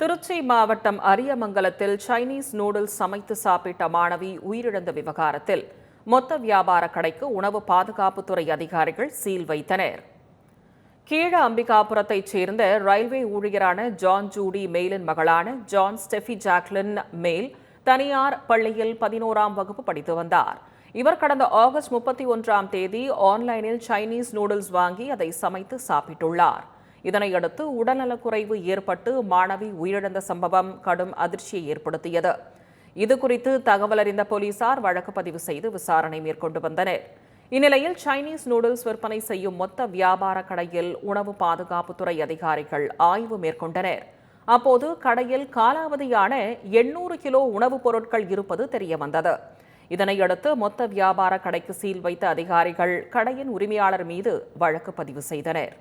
திருச்சி மாவட்டம் அரியமங்கலத்தில் Chinese noodles சமைத்து சாப்பிட்ட மாணவி உயிரிழந்த விவகாரத்தில் மொத்த வியாபார கடைக்கு உணவு பாதுகாப்புத்துறை அதிகாரிகள் சீல் வைத்தனர். கீழ அம்பிகாபுரத்தைச் சேர்ந்த ரயில்வே ஊழியரான ஜான் ஜூடி மெயிலின் மகளான ஜான் ஸ்டெஃபி ஜாக்லின் மேல் தனியார் பள்ளியில் பதினோராம் வகுப்பு படித்து வந்தார். இவர் கடந்த ஆகஸ்ட் முப்பத்தி ஒன்றாம் தேதி ஆன்லைனில் சைனீஸ் நூடுல்ஸ் வாங்கி அதை சமைத்து சாப்பிட்டுள்ளார். இதனையடுத்து உடல்நலக்குறைவு ஏற்பட்டு மாணவி உயிரிழந்த சம்பவம் கடும் அதிர்ச்சியை ஏற்படுத்தியது. இதுகுறித்து தகவல் அறிந்த போலீசார் வழக்கு பதிவு செய்து விசாரணை மேற்கொண்டு வந்தனர். இந்நிலையில் சைனீஸ் நூடுல்ஸ் விற்பனை செய்யும் மொத்த வியாபார கடையில் உணவு பாதுகாப்புத்துறை அதிகாரிகள் ஆய்வு மேற்கொண்டனர். அப்போது கடையில் காலாவதியான எண்ணூறு கிலோ உணவுப் பொருட்கள் இருப்பது தெரியவந்தது. இதனையடுத்து மொத்த வியாபார கடைக்கு சீல் வைத்த அதிகாரிகள் கடையின் உரிமையாளர் மீது வழக்கு பதிவு செய்தனர்.